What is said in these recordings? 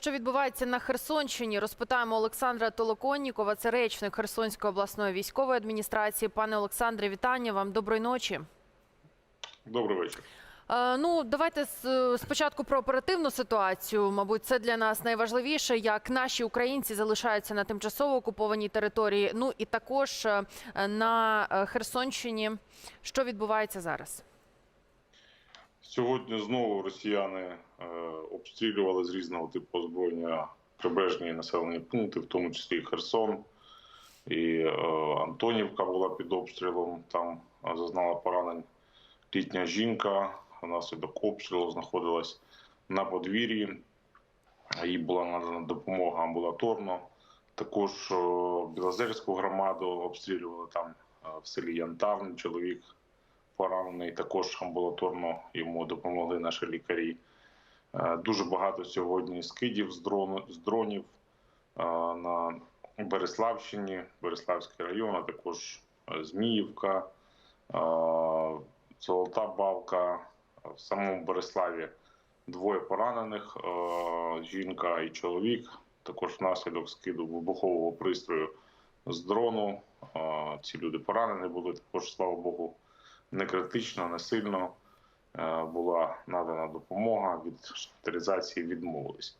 Що відбувається на Херсонщині? Розпитаємо Олександра Толоконнікова, це речник Херсонської обласної військової адміністрації. Пане Олександре, вітання вам. Доброї ночі. Добрий вечір. Е, ну, давайте спочатку про оперативну ситуацію. Мабуть, це для нас найважливіше, як наші українці залишаються на тимчасово окупованій території. Ну і також е, на е, Херсонщині. Що відбувається зараз? Сьогодні знову росіяни е, обстрілювали з різного типу озброєння прибережні населені пункти, в тому числі і Херсон. І е, Антонівка була під обстрілом. Там е, зазнала поранень літня жінка. Внаслідок обстрілу знаходилась на подвір'ї. Їй була надана допомога амбулаторно. Також Білозерську громаду обстрілювали там в селі Янтарне. Чоловік поранений. Також амбулаторно йому допомогли наші лікарі. Е, Дуже багато сьогодні скидів з, дрону, з дронів е, на Береславщині, Береславський район, а також е, Зміївка, Золота Балка. В самому Береславі двоє поранених, жінка і чоловік. Також внаслідок скиду вибухового пристрою з дрону. Ці люди поранені були. Також, слава Богу, не критично, не сильно е, була надана допомога. Від шпиталізації відмовились.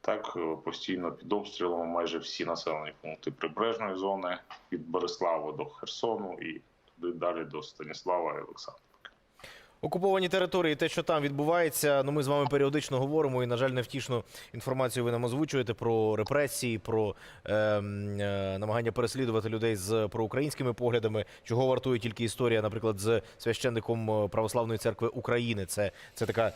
Так, е, постійно під обстрілом майже всі населені пункти прибережної зони від Борислава до Херсону і туди далі до Станіслава і Олександра. Окуповані території, те, що там відбувається, ну ми з вами періодично говоримо, і на жаль, невтішну інформацію ви нам озвучуєте про репресії, про е, е, намагання переслідувати людей з проукраїнськими поглядами. Чого вартує тільки історія, наприклад, з священником е, Православної церкви України. Це, це така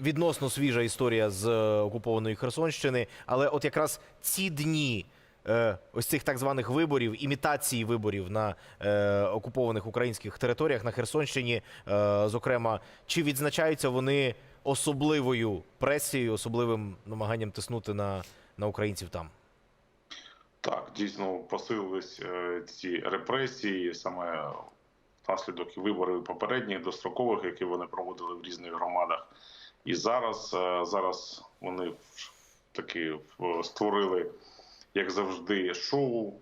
відносно свіжа історія з е, окупованої Херсонщини. Але от якраз ці дні. Е, Ось цих так званих виборів, імітації виборів на е, окупованих українських територіях на Херсонщині, е, зокрема, чи відзначаються вони особливою пресією, особливим намаганням тиснути на, на українців там? Так, дійсно посилились ці репресії, саме внаслідок виборів попередніх дострокових, які вони проводили в різних громадах. І зараз, зараз вони таки створили, як завжди, шоу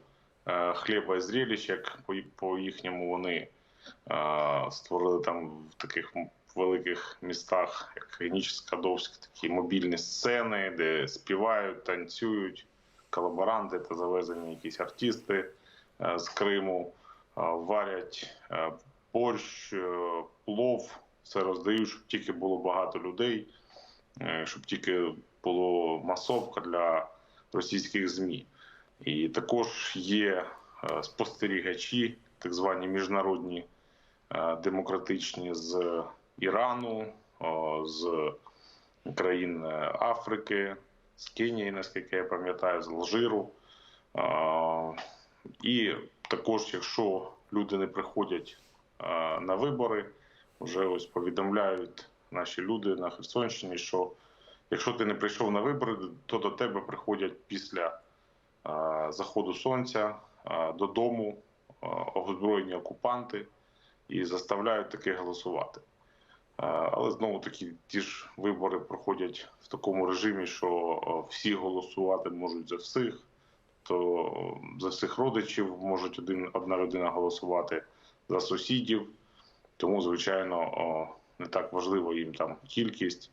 е, хліба і зрелищ, як по, їхньому вони е, створили там в таких великих містах, як Генічська Довськ, такі мобільні сцени, де співають, танцюють колаборанти та завезені якісь артисти е, з Криму, варять борщ, плов, все роздають, щоб тільки було багато людей, щоб тільки було масовка для російських ЗМІ. І також є е, спостерігачі, так звані міжнародні е, демократичні з Ірану, з країн е, Африки, з Кенії, наскільки я пам'ятаю, з Алжиру. І також, якщо люди не приходять на вибори, вже ось повідомляють наші люди на Херсонщині, що якщо ти не прийшов на вибори, то до тебе приходять після заходу сонця додому озброєні окупанти і заставляють таки голосувати. Але знову таки ті ж вибори проходять в такому режимі, що всі голосувати можуть за всіх, то за всіх родичів можуть один одна людина голосувати за сусідів. Тому, звичайно, не так важливо їм там кількість,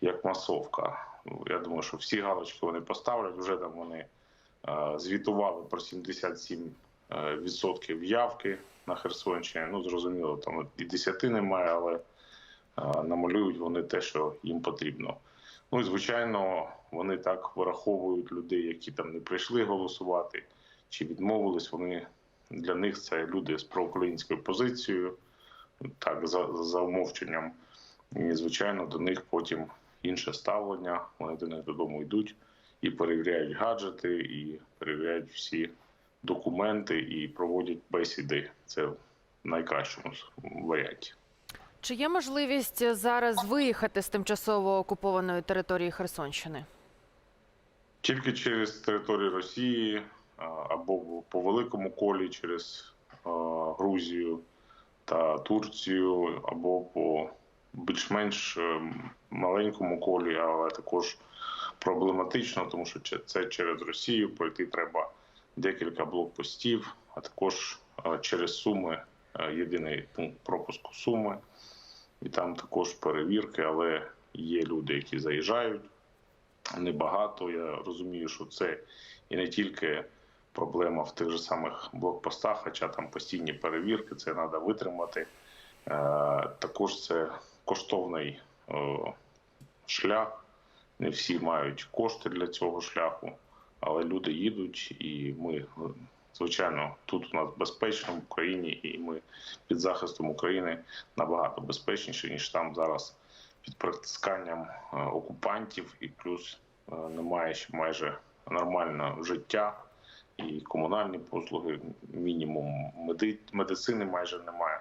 як масовка. Ну, Я думаю, що всі галочки вони поставлять. Вже там вони е, звітували про 77 е, відсотків явки на Херсонщині. Ну, зрозуміло, там і 10 немає, але а, намалюють вони те, що їм потрібно. Ну і звичайно, вони так вираховують людей, які там не прийшли голосувати чи відмовились. Вони для них це люди з проукраїнською позицією, так за, за умовченням. І звичайно, до них потім інше ставлення. Вони до них додому йдуть і перевіряють гаджети, і перевіряють всі документи і проводять бесіди. Це в найкращому варіанті. Чи є можливість зараз виїхати з тимчасово окупованої території Херсонщини? Тільки через територію Росії або по великому колі через Грузію та Турцію, або по більш-менш ем, маленькому колі, але також проблематично, тому що це через Росію пройти треба декілька блокпостів, а також е, через Суми, е, єдиний пункт пропуску Суми, і там також перевірки, але є люди, які заїжджають. Небагато. Я розумію, що це і не тільки проблема в тих же самих блокпостах, хоча там постійні перевірки, це треба витримати. Е, Також це коштовний е, шлях. Не всі мають кошти для цього шляху, але люди їдуть, і ми, звичайно, тут у нас безпечно в Україні, і ми під захистом України набагато безпечніше, ніж там зараз під притисканням е, окупантів, і плюс немає ще майже нормального життя і комунальні послуги, мінімум меди- медицини майже немає.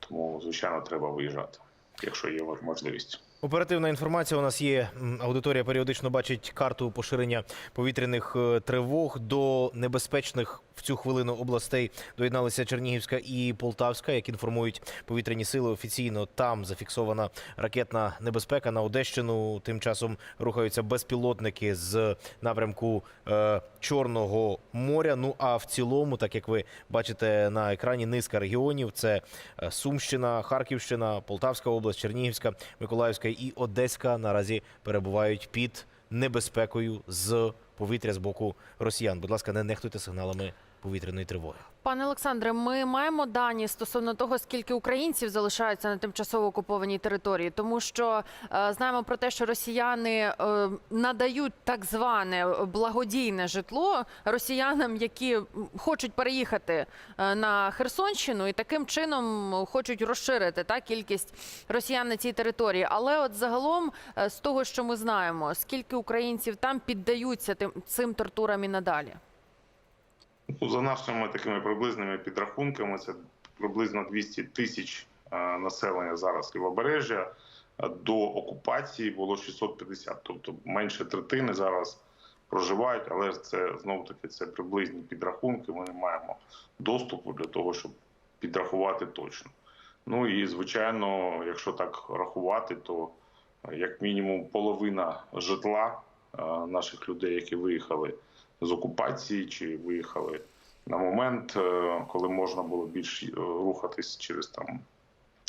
Тому, звичайно, треба виїжджати, якщо є можливість. Оперативна інформація у нас є. Аудиторія періодично бачить карту поширення повітряних е, тривог до небезпечних в цю хвилину областей. Доєдналися Чернігівська і Полтавська. Як інформують повітряні сили офіційно, там зафіксована ракетна небезпека. На Одещину тим часом рухаються безпілотники з напрямку е, Чорного моря. Ну а в цілому, так як ви бачите на екрані, низка регіонів: це е, Сумщина, Харківщина, Полтавська область, Чернігівська, Миколаївська і Одеська наразі перебувають під небезпекою з повітря з боку росіян. Будь ласка, не нехтуйте сигналами повітряної тривоги. Пане Олександре, ми маємо дані стосовно того, скільки українців залишаються на тимчасово окупованій території, тому що е, знаємо про те, що росіяни е, надають так зване благодійне житло росіянам, які хочуть переїхати е, на Херсонщину, і таким чином хочуть розширити та кількість росіян на цій території. Але от загалом, е, з того, що ми знаємо, скільки українців там піддаються тим цим тортурам і надалі. Ну, За нашими такими приблизними підрахунками, це приблизно 200 тисяч е, населення зараз лівобережжя. До окупації було 650, тобто менше третини зараз проживають, але це знову таки це приблизні підрахунки. Ми не маємо доступу для того, щоб підрахувати точно. Ну і звичайно, якщо так рахувати, то е, як мінімум половина житла е, наших людей, які виїхали з окупації чи виїхали на момент, е, коли можна було більш е, рухатись через там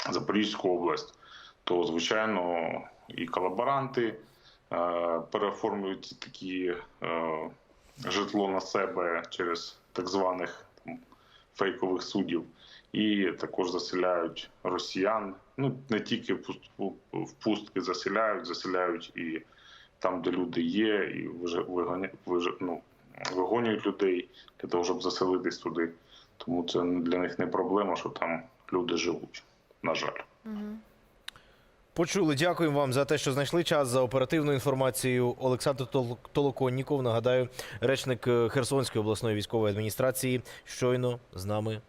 Запорізьку область, то звичайно і колаборанти е, переоформлюють такі житло на себе через так званих там, фейкових суддів, і також заселяють росіян. Ну не тільки в пуст- в пустки заселяють, заселяють і там, де люди є, і вже виганя- ну, вигонюють людей для того, щоб заселитись туди. Тому це для них не проблема, що там люди живуть. На жаль. Почули. Дякуємо вам за те, що знайшли час за оперативну інформацію. Олександр Тол- Толоконніков, нагадаю, речник е, Херсонської обласної військової адміністрації, щойно з нами